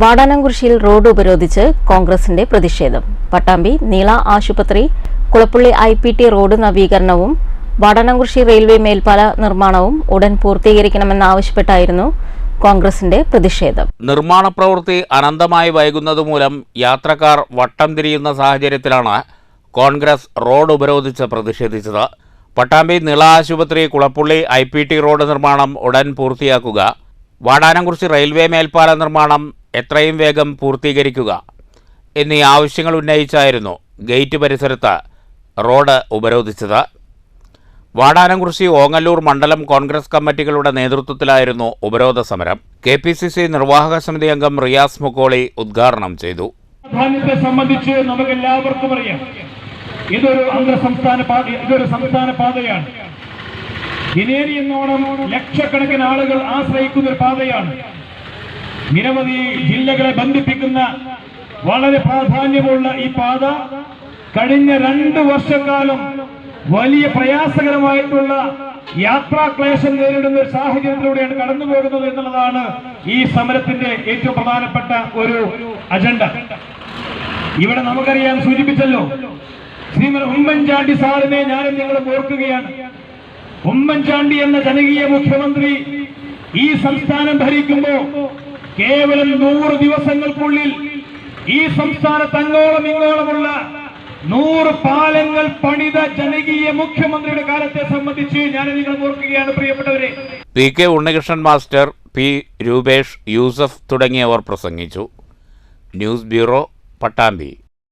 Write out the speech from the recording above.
വാടാനംകുറിശ്ശിയിൽ road ഉപരോധിച്ച് കോൺഗ്രസിന്റെ പ്രതിഷേധം. പട്ടാമ്പി നീള ആശുപത്രി Kulappully I P T road നവീകരണവും വാടാനംകുരിശി railway മേൽപ്പാല നിർമ്മാണവും ഉടൻ പൂർത്തീകരിക്കണമെന്നാവശ്യപ്പെട്ടായിരുന്നു കോൺഗ്രസിന്റെ പ്രതിഷേധം. നിർമ്മാണ പ്രവൃത്തി അനന്തമായി വൈകുന്നതുമൂലം യാത്രക്കാർ വട്ടം തിരിയുന്ന സാഹചര്യത്തിലാണ് കോൺഗ്രസ് റോഡ് ഉപരോധിച്ച് പ്രതിഷേധിച്ചത്. പട്ടാമ്പി നിള ആശുപത്രി കുളപ്പുള്ളി ഐ റോഡ് നിർമ്മാണം ഉടൻ പൂർത്തിയാക്കുക വാടാനംകുറിച്ചി റെയിൽവേ മേൽപ്പാല നിർമ്മാണം എത്രയും വേഗം പൂർത്തീകരിക്കുക എന്നീ ആവശ്യങ്ങൾ ഉന്നയിച്ചായിരുന്നു ഗേറ്റ് പരിസരത്ത് റോഡ് ഉപരോധിച്ചത്. വാടാനംകുറിശി ഓങ്ങല്ലൂർ മണ്ഡലം കോൺഗ്രസ് കമ്മിറ്റികളുടെ നേതൃത്വത്തിലായിരുന്നു ഉപരോധ സമരം. കെ പി സി സി നിർവാഹക സമിതി അംഗം റിയാസ് മുക്കോളി ഉദ്ഘാടനം ചെയ്തു. സംബന്ധിച്ച് നമുക്ക് എല്ലാവർക്കും അറിയാം. ഇതൊരു അന്തർ സംസ്ഥാന പാത ഇതൊരു സംസ്ഥാന പാതയാണ്. എന്നോണം ലക്ഷക്കണക്കിന് ആളുകൾ ആശ്രയിക്കുന്ന ഒരു പാതയാണ്. നിരവധി ജില്ലകളെ ബന്ധിപ്പിക്കുന്ന വളരെ പ്രാധാന്യമുള്ള ഈ പാത കഴിഞ്ഞ രണ്ട് വർഷക്കാലം വലിയ പ്രയാസകരമായിട്ടുള്ള യാത്രാക്ലേശം നേരിടുന്ന ഒരു സാഹചര്യത്തിലൂടെയാണ് കടന്നു പോകുന്നത് എന്നുള്ളതാണ് ഈ സമരത്തിന്റെ ഏറ്റവും പ്രധാനപ്പെട്ട ഒരു അജണ്ട. ഇവിടെ നമുക്കറിയാൻ സൂചിപ്പിച്ചല്ലോ ശ്രീമൻ ഉമ്മൻചാണ്ടി സാറിനെ ഞാനും നിങ്ങളും ഓർക്കുകയാണ്. ഉമ്മൻചാണ്ടി എന്ന ജനകീയ മുഖ്യമന്ത്രി ഈ സംസ്ഥാനം ഭരിക്കുമ്പോ കേവലം നൂറ് ദിവസങ്ങൾക്കുള്ളിൽ ഈ സംസ്ഥാനത്ത് അങ്ങോളം ഇങ്ങോളമുള്ള നൂറ് പാലങ്ങൾ പണിത ജനകീയ മുഖ്യമന്ത്രിയുടെ കാലത്തെ സംബന്ധിച്ച് ഞാൻ നിങ്ങൾ ഓർക്കുകയാണ് പ്രിയപ്പെട്ടവരെ. P K Unnikrishnan master P Rupesh Yusuf തുടങ്ങിയവർ പ്രസംഗിച്ചു. News bureau Pattambi.